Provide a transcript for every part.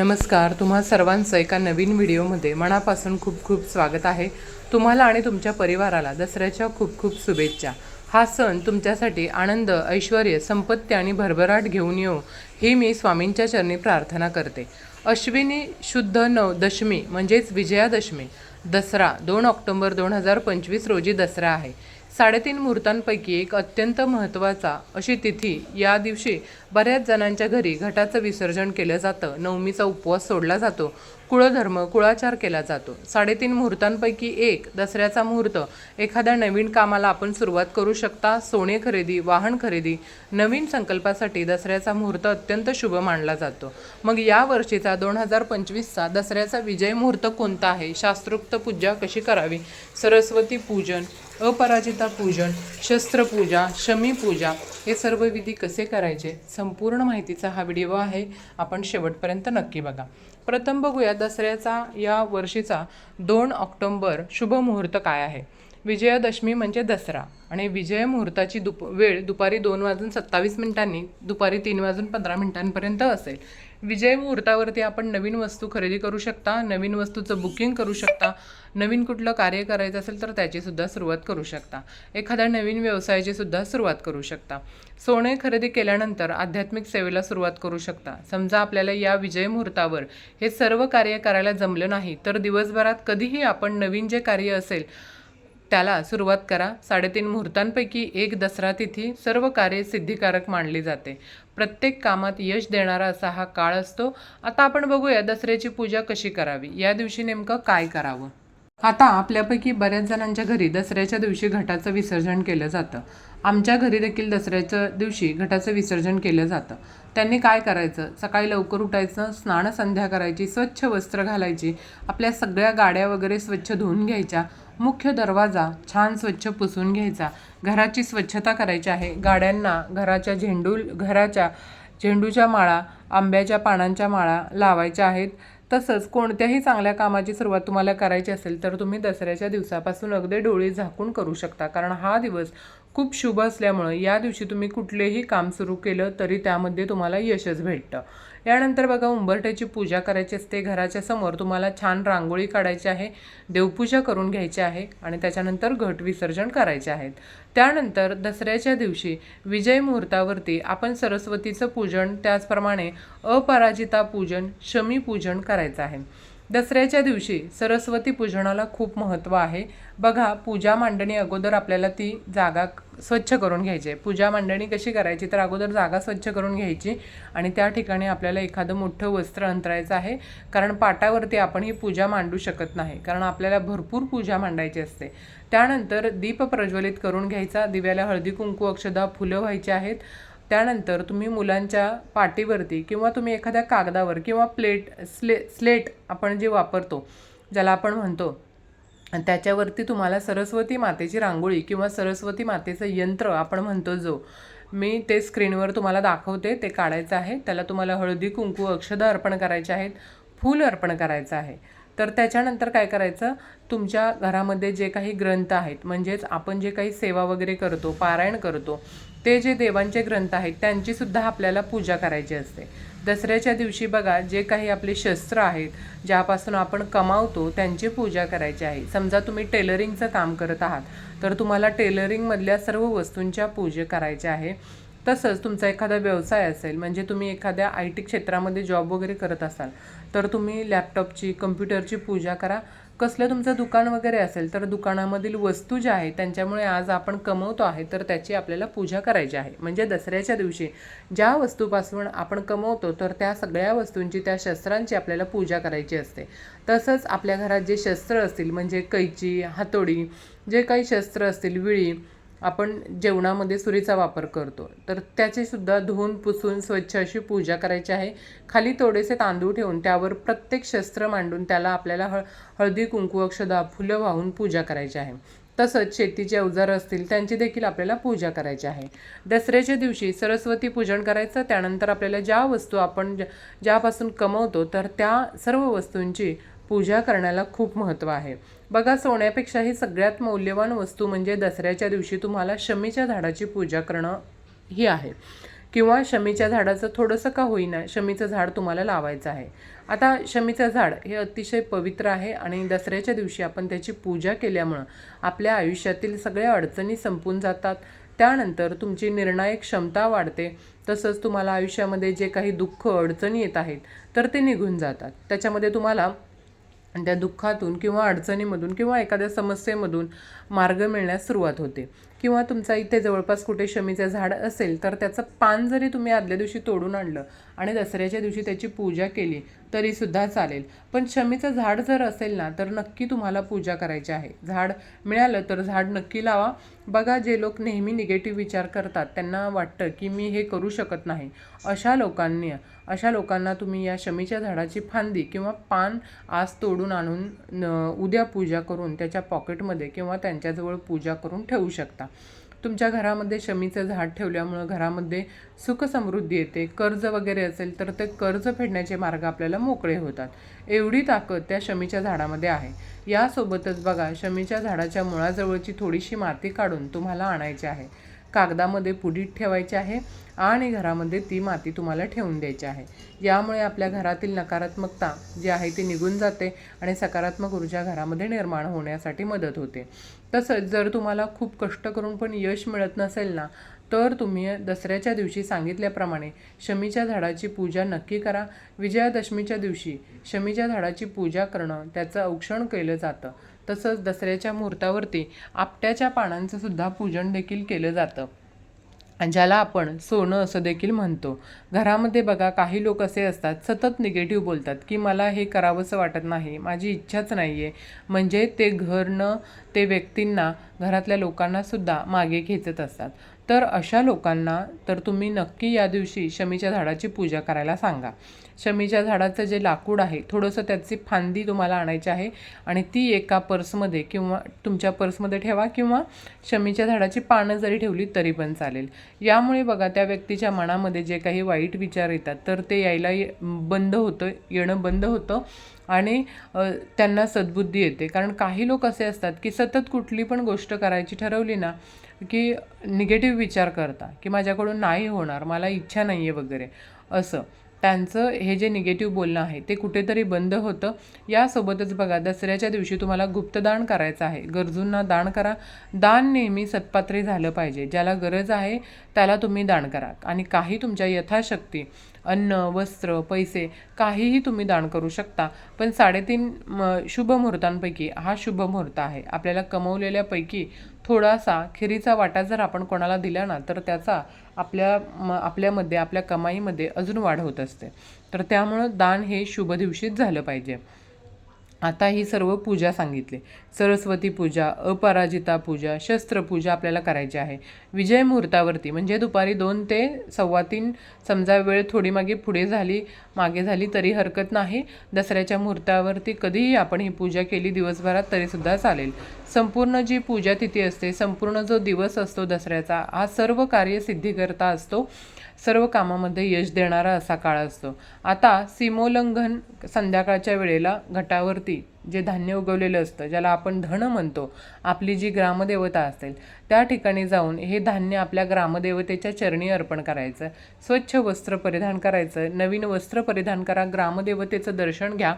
नमस्कार तुम्हा सर्वांचं एका नवीन व्हिडिओमध्ये मनापासून खूप खूप स्वागत आहे. तुम्हाला आणि तुमच्या परिवाराला दसऱ्याच्या खूप खूप शुभेच्छा. हा सण तुमच्यासाठी आनंद ऐश्वर संपत्ती आणि भरभराट घेऊन येऊ ही मी स्वामींच्या चरणी प्रार्थना करते. अश्विनी शुद्ध नव दशमी म्हणजेच विजयादशमी दसरा दोन ऑक्टोंबर दोन हजार पंचवीस रोजी दसरा आहे. साडेतीन मुहूर्तांपैकी एक अत्यंत महत्त्वाचा अशी तिथी या दिवशी बऱ्याच जणांच्या घरी घटाचं विसर्जन केलं जातं. नवमीचा उपवास सोडला जातो. कुळधर्म कुळाचार केला जातो. साडेतीन मुहूर्तांपैकी एक दसऱ्याचा मुहूर्त. एखाद्या नवीन कामाला आपण सुरुवात करू शकता. सोने खरेदी वाहन खरेदी नवीन संकल्पासाठी दसऱ्याचा मुहूर्त अत्यंत शुभ मानला जातो. मग या वर्षीचा दोन हजार पंचवीसचा दसऱ्याचा विजय मुहूर्त कोणता आहे? शास्त्रोक्त पूजा कशी करावी? सरस्वती पूजन अपराजिता पूजन शस्त्रपूजा शमी पूजा हे सर्व विधी कसे करायचे? संपूर्ण माहितीचा हा व्हिडिओ आहे. आपण शेवटपर्यंत नक्की बघा. प्रथम बघूया दसऱ्याचा या वर्षीचा दोन ऑक्टोंबर शुभ मुहूर्त काय आहे? विजयादशमी म्हणजे दसरा. आणि विजय मुहूर्ताची दुप वेळ दुपारी दोन वाजून सत्तावीस मिनिटांनी दुपारी तीन वाजून पंधरा मिनिटांपर्यंत असेल. विजय मुहूर्तावरती आपण नवीन वस्तू खरेदी करू शकता नवीन वस्तूचं बुकिंग करू शकता नवीन कुठलं कार्य करायचं असेल तर त्याचीसुद्धा सुरुवात करू शकता. एखाद्या नवीन व्यवसायाची सुद्धा सुरुवात करू शकता. सोने खरेदी केल्यानंतर आध्यात्मिक सेवेला सुरुवात करू शकता. समजा आपल्याला या विजय मुहूर्तावर हे सर्व कार्य करायला जमलं नाही तर दिवसभरात कधीही आपण नवीन जे कार्य असेल त्याला सुरुवात करा. साडेतीन मुहूर्तांपैकी एक दसरा तिथी सर्व कार्य सिद्धिकारक मानली जाते. प्रत्येक कामात यश देणारा असा हा काळ असतो. आता आपण बघूया दसऱ्याची पूजा कशी करावी? या दिवशी नेमकं काय करावं? आता आपल्यापैकी बऱ्याच जणांच्या घरी दसऱ्याच्या दिवशी घटाचं विसर्जन केलं जातं. आमच्या घरी देखील दसऱ्याच्या दिवशी घटाचं विसर्जन केलं जातं. त्यांनी काय करायचं? सकाळी लवकर उठायचं स्नान संध्या करायची स्वच्छ वस्त्र घालायची आपल्या सगळ्या गाड्या वगैरे स्वच्छ धुवून घ्यायच्या मुख्य दरवाजा छान स्वच्छ पुसून घ्यायचा. घराची स्वच्छता करायची आहे. गाड्यांना घराच्या झेंडू घराच्या झेंडूच्या माळा आंब्याच्या पानांच्या माळा लावायच्या आहेत. तसंच कोणत्याही चांगल्या कामाची सुरुवात तुम्हाला करायची असेल तर तुम्ही दसऱ्याच्या दिवसापासून अगदी डोळे झाकून करू शकता. कारण हा दिवस खूप शुभ असल्यामुळं या दिवशी तुम्ही कुठलेही काम सुरू केलं तरी त्यामध्ये तुम्हाला यशच भेटतं. यानंतर बघा उंबरठ्याची पूजा करायची असते. घराच्या समोर तुम्हाला छान रांगोळी काढायची आहे देवपूजा करून घ्यायची आहे आणि त्याच्यानंतर घट विसर्जन करायचे आहेत. त्यानंतर दसऱ्याच्या दिवशी विजय मुहूर्तावरती आपण सरस्वतीचं पूजन त्याचप्रमाणे अपराजिता पूजन शमी पूजन करायचं आहे. दसऱ्याच्या दिवशी सरस्वती पूजनाला खूप महत्त्व आहे. बघा पूजा मांडणी अगोदर आपल्याला ती जागा स्वच्छ करून घ्यायची. आहे पूजा मांडणी कशी करायची? तर अगोदर जागा स्वच्छ करून घ्यायची आणि त्या ठिकाणी आपल्याला एखादं मोठं वस्त्र अंतरायचं आहे. कारण पाटावरती आपण ही पूजा मांडू शकत नाही. कारण आपल्याला भरपूर पूजा मांडायची असते. त्यानंतर दीप प्रज्वलित करून घ्यायचा. दिव्याला हळदी कुंकू अक्षदा फुलं व्हायची आहेत. त्यानंतर तुम्ही मुलांच्या पाटीवरती किंवा तुम्ही एखाद्या कागदावर किंवा प्लेट स्ले स्लेट आपण जे वापरतो ज्याला आपण म्हणतो त्याच्यावरती तुम्हाला सरस्वती मातेची रांगोळी किंवा सरस्वती मातेचं यंत्र आपण म्हणतो जो मी ते स्क्रीनवर तुम्हाला दाखवते ते काढायचं आहे. त्याला तुम्हाला हळदी कुंकू अक्षदा अर्पण करायचे आहेत फूल अर्पण करायचं आहे. तर त्याच्यानंतर काय करायचं? तुमच्या घरामध्ये जे काही ग्रंथ आहेत म्हणजेच आपण जे काही सेवा वगैरे करतो पारायण करतो ते जे देवांचे ग्रंथ आहेत त्यांचीसुद्धा आपल्याला पूजा करायची असते. दसऱ्याच्या दिवशी बघा जे काही आपले शस्त्र आहेत ज्यापासून आपण कमावतो त्यांची पूजा करायची आहे. समजा तुम्ही टेलरिंगचं काम करत आहात तर तुम्हाला टेलरिंगमधल्या सर्व वस्तूंच्या पूजा करायच्या आहे. तसंच तुमचा एखादा व्यवसाय असेल म्हणजे तुम्ही एखाद्या आय टी क्षेत्रामध्ये जॉब वगैरे करत असाल तर तुम्ही लॅपटॉपची कम्प्युटरची पूजा करा. कसलं तुमचं दुकान वगैरे असेल तर दुकानामधील वस्तू ज्या आहेत त्यांच्यामुळे आज आपण कमवतो आहे तर त्याची आपल्याला पूजा करायची आहे. म्हणजे दसऱ्याच्या दिवशी ज्या वस्तूपासून आपण कमवतो तर त्या सगळ्या वस्तूंची त्या शस्त्रांची आपल्याला पूजा करायची असते. तसंच आपल्या घरात जे शस्त्र असतील म्हणजे कैची हातोडी जे काही शस्त्र असतील विळी आपण जेवणामध्ये सुरीचा वापर करतो. तर त्याचीसुद्धा धुवून पुसून स्वच्छ अशी पूजा करायची आहे. खाली थोडेसे तांदूळ ठेवून त्यावर प्रत्येक शस्त्र मांडून त्याला आपल्याला हळ हळदी कुंकू अक्षदा फुलं वाहून पूजा करायची आहे. तसंच शेतीचे अवजारं असतील त्यांची देखील आपल्याला पूजा करायची आहे. दसऱ्याच्या दिवशी सरस्वती पूजन करायचं त्यानंतर आपल्याला ज्या वस्तू आपण ज्या ज्यापासून कमवतो तर त्या सर्व वस्तूंची पूजा करण्याला खूप महत्त्व आहे. बघा सोन्यापेक्षा ही सगळ्यात मौल्यवान वस्तू म्हणजे दसऱ्याच्या दिवशी तुम्हाला शमीच्या झाडाची पूजा करणं ही आहे. किंवा शमीच्या झाडाचं थोडंसं का होईना शमीचं झाड तुम्हाला लावायचं आहे. आता शमीचं झाड हे अतिशय पवित्र आहे आणि दसऱ्याच्या दिवशी आपण त्याची पूजा केल्यामुळं आपल्या आयुष्यातील सगळ्या अडचणी संपून जातात. त्यानंतर तुमची निर्णायक क्षमता वाढते. तसंच तुम्हाला आयुष्यामध्ये जे काही दुःख अडचणी येत आहेत तर ते निघून जातात. त्याच्यामध्ये तुम्हाला त्या दुःखातून किंवा अडचणीमधून किंवा एखाद्या समस्येमधून मार्ग मिळण्यास सुरुवात होते. किंवा तुमचा इथे जवळपास कुठे शमीचं झाड असेल तर त्याचं पान जरी तुम्ही आदल्या दिवशी तोडून आणलं आणि दसऱ्याच्या दिवशी त्याची पूजा केली तरीसुद्धा चालेल. पण शमीचं झाड जर असेल ना तर नक्की तुम्हाला पूजा करायची आहे. झाड मिळालं तर झाड नक्की लावा. बघा जे लोक नेहमी निगेटिव्ह विचार करतात त्यांना वाटतं की मी हे करू शकत नाही. अशा लोकांनी अशा लोकांना तुम्ही या शमीच्या झाडाची फांदी किंवा पान आज तोडून आणून न- उद्या पूजा करून त्याच्या पॉकेटमध्ये किंवा त्यांच्याजवळ पूजा करून ठेवू शकता. तुमच्या घरामध्ये शमीचं झाड ठेवल्यामुळं घरामध्ये सुख समृद्धी येते कर्ज वगैरे असेल तर ते कर्ज फेडण्याचे मार्ग आपल्याला मोकळे होतात. एवढी ताकद त्या शमीच्या झाडामध्ये आहे. यासोबतच बघा शमीच्या झाडाच्या मुळाजवळची थोडीशी माती काढून तुम्हाला आणायची आहे. कागदामध्ये पुडीत ठेवायची आहे आणि घरामध्ये ती माती तुम्हाला ठेवून द्यायची आहे. यामुळे आपल्या घरातील नकारात्मकता जी आहे ती निघून जाते आणि सकारात्मक ऊर्जा घरामध्ये निर्माण होण्यासाठी मदत होते. तसंच जर तुम्हाला खूप कष्ट करून पण यश मिळत नसेल ना तर तुम्ही दसऱ्याच्या दिवशी सांगितल्याप्रमाणे शमीच्या झाडाची पूजा नक्की करा. विजयादशमीच्या दिवशी शमीच्या झाडाची पूजा करणं त्याचं औक्षण केलं जातं. तसंच दसऱ्याच्या मुहूर्तावरती आपट्याच्या पानांचं सुद्धा पूजन देखील केलं जातं. ज्याला आपण सोनं असं देखील म्हणतो. घरामध्ये बघा काही लोक असे असतात सतत निगेटिव्ह बोलतात की मला हे करावंसं वाटत नाही माझी इच्छाच नाही आहे म्हणजे ते घरनं ते व्यक्तींना घरातल्या लोकांनासुद्धा मागे खेचत असतात. तर अशा लोकांना तर तुम्ही नक्की या दिवशी शमीच्या झाडाची पूजा करायला सांगा. शमीच्या झाडाचं जे लाकूड आहे थोडंसं त्याची फांदी तुम्हाला आणायची आहे आणि ती एका पर्समध्ये किंवा तुमच्या पर्समध्ये ठेवा किंवा शमीच्या झाडाची पानं जरी ठेवली तरी पण चालेल. यामुळे बघा त्या व्यक्तीच्या मनामध्ये जे काही वाईट विचार येतात तर ते यायला बंद होतं येणं बंद होतं. आणि त्यांना सद्बुद्धी येते. कारण काही लोक असे असतात की सतत कुठली पण गोष्ट करायची ठरवली ना की निगेटिव्ह विचार करता की माझ्याकडून नाही होणार मला इच्छा नाही आहे वगैरे असं. त्यांचं हे जे निगेटिव्ह बोलणं आहे ते कुठेतरी बंद होतं. यासोबतच बघा दसऱ्याच्या दिवशी तुम्हाला गुप्तदान करायचं आहे. गरजूंना दान करा. दान नेहमी सत्पात्री झालं पाहिजे. ज्याला गरज आहे त्याला तुम्ही दान करा. आणि काही तुमच्या यथाशक्ती अन्न वस्त्र पैसे काहीही तुम्ही दान करू शकता. पण साडेतीन म, शुभ मुहूर्तांपैकी हा शुभ मुहूर्त आहे. आपल्याला कमवलेल्यापैकी थोडासा खिरीचा वाटा जर आपण कोणाला दिला ना तर त्याचा आपल्या म आपल्यामध्ये आपल्या कमाईमध्ये अजून वाढ होत असते. तर त्यामुळं दान हे शुभ दिवशीच झालं पाहिजे. आता ही सर्व पूजा सांगितली. सरस्वती पूजा अपराजिता पूजा शस्त्रपूजा आपल्याला करायची आहे. विजय मुहूर्तावरती म्हणजे दुपारी दोन ते सव्वा तीन समजा वेळ थोडी मागे पुढे झाली मागे झाली तरी हरकत नाही. दसऱ्याच्या मुहूर्तावरती कधीही आपण ही पूजा केली दिवसभरात तरीसुद्धा चालेल. संपूर्ण जी पूजा तिथी असते संपूर्ण जो दिवस असतो दसऱ्याचा हा सर्व कार्य सिद्धीकरता असतो. सर्व कामामध्ये यश देणारा असा काळ असतो. आता सीमोल्लंघन संध्याकाळच्या वेळेला घटावरती जे धान्य उगवलेलं असतं ज्याला आपण धन म्हणतो आपली जी ग्रामदेवता असेल त्या ठिकाणी जाऊन हे धान्य आपल्या ग्रामदेवतेच्या चरणी अर्पण करायचं स्वच्छ वस्त्र परिधान करायचं नवीन वस्त्र परिधान करा ग्रामदेवतेचं दर्शन घ्या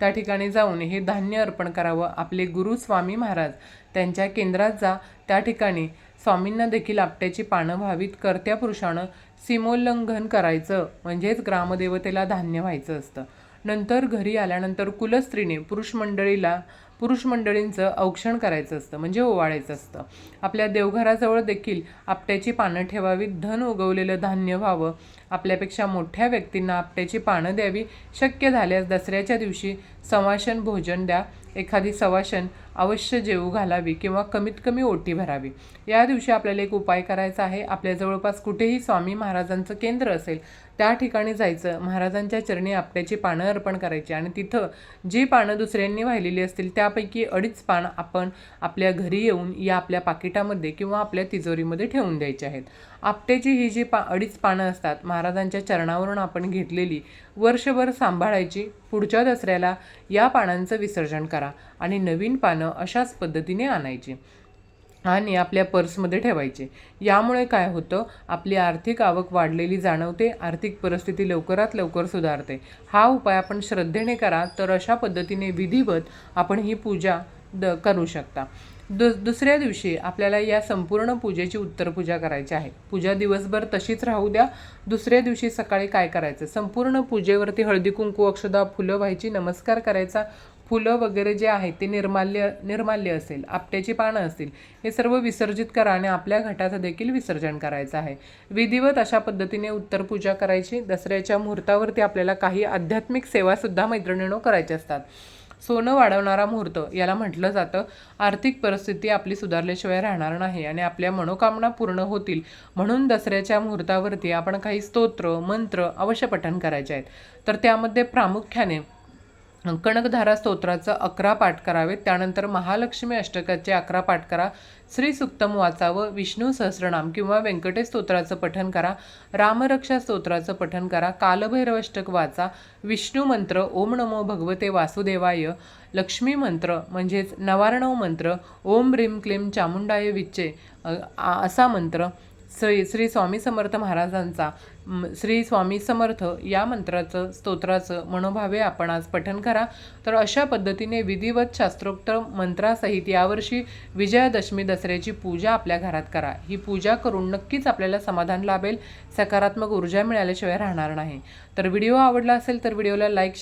त्या ठिकाणी जाऊन हे धान्य अर्पण करावं. आपले गुरु स्वामी महाराज त्यांच्या केंद्रात जा त्या ठिकाणी स्वामींना देखील आपट्याची पानं व्हावीत कर्त्या पुरुषानं सीमोल्लंघन करायचं म्हणजेच ग्रामदेवतेला धान्य व्हायचं असतं. नंतर घरी आल्यानंतर कुलस्त्रीने पुरुष मंडळीला पुरुष मंडळींचं औक्षण करायचं असतं म्हणजे ओवाळायचं असतं. आपल्या देवघराजवळ देखील आपट्याची पानं ठेवावीत धन उगवलेलं धान्य व्हावं. आपल्यापेक्षा मोठ्या व्यक्तींना आपट्याची पानं द्यावी. शक्य झाल्यास दसऱ्याच्या दिवशी संवाशन भोजन द्या. एखादी सवाशन अवश्य जेवू घालावी किंवा कमीत कमी ओटी भरावी. या दिवशी आपल्याला एक उपाय करायचा आहे. आपल्या जवळपास कुठेही स्वामी महाराजांचं केंद्र असेल त्या ठिकाणी जायचं. महाराजांच्या चरणी आपल्याची पानं अर्पण करायची आणि तिथं जी पानं दुसऱ्यांनी वाहिलेली असतील त्यापैकी अडीच पानं आपण आपल्या घरी येऊन या आपल्या पाकिटामध्ये किंवा आपल्या तिजोरीमध्ये ठेवून द्यायची आहेत. आपट्याची ही जी पा अडीच पानं असतात महाराजांच्या चरणावरून आपण घेतलेली वर्षभर सांभाळायची पुढच्या दसऱ्याला या पानांचं विसर्जन करा आणि नवीन पानं अशाच पद्धतीने आणायची आणि आपल्या पर्समध्ये ठेवायचे. यामुळे काय होतं? आपली आर्थिक आवक वाढलेली जाणवते आर्थिक परिस्थिती लवकरात लवकर सुधारते. हा उपाय आपण श्रद्धेने करा तर अशा पद्धतीने विधिवत आपण ही पूजा द करू शकता. दु दुसऱ्या दिवशी आपल्याला या संपूर्ण पूजेची उत्तर पूजा करायची आहे. पूजा दिवसभर तशीच राहू द्या. दुसऱ्या दिवशी सकाळी काय करायचं? संपूर्ण पूजेवरती हळदी कुंकू अक्षदा फुलं व्हायची नमस्कार करायचा. फुलं वगैरे जे आहेत ते निर्माल्य निर्माल्य असेल. आपट्याची पानं असतील. हे सर्व विसर्जित करा आणि आपल्या घटाचं देखील विसर्जन करायचं आहे. विधिवत अशा पद्धतीने उत्तर पूजा करायची. दसऱ्याच्या मुहूर्तावरती आपल्याला काही आध्यात्मिक सेवासुद्धा मैत्रिणीनो करायच्या असतात. सोनं वाढवणारा मुहूर्त. याला म्हटलं जातं आर्थिक परिस्थिती आपली सुधारल्याशिवाय राहणार नाही आणि आपल्या मनोकामना पूर्ण होतील. म्हणून दसऱ्याच्या मुहूर्तावरती आपण काही स्तोत्र मंत्र अवश्य पठण करायचे आहेत. तर त्यामध्ये प्रामुख्याने कणकधारा स्तोत्राचं अकरा पाठ करावेत. त्यानंतर महालक्ष्मी अष्टकाचे अकरा पाठ करा. श्री सुक्तम वाचावं विष्णू सहस्रनाम किंवा व्यंकटेश स्तोत्राचं पठन करा. रामरक्षा स्तोत्राचं पठन करा. कालभैरव अष्टक वाचा. विष्णू मंत्र ओम नमो भगवते वासुदेवाय. लक्ष्मी मंत्र म्हणजेच नवारणव मंत्र ओम ह्रीम क्लीम चामुंडाय विच्चे असा मंत्र. श्री श्री स्वामी समर्थ महाराजांचा श्री स्वामी समर्थ या मंत्राचं स्तोत्राचं मनोभावे आपण आज पठन करा. तर अशा पद्धतीने विधिवत शास्त्रोक्त मंत्रासहित यावर्षी विजयादशमी दसऱ्याची पूजा आपल्या घरात करा. ही पूजा करून नक्कीच आपल्याला समाधान लाभेल. सकारात्मक ऊर्जा मिळाल्याशिवाय राहणार नाही. तर व्हिडिओ आवडला असेल तर व्हिडिओला लाईक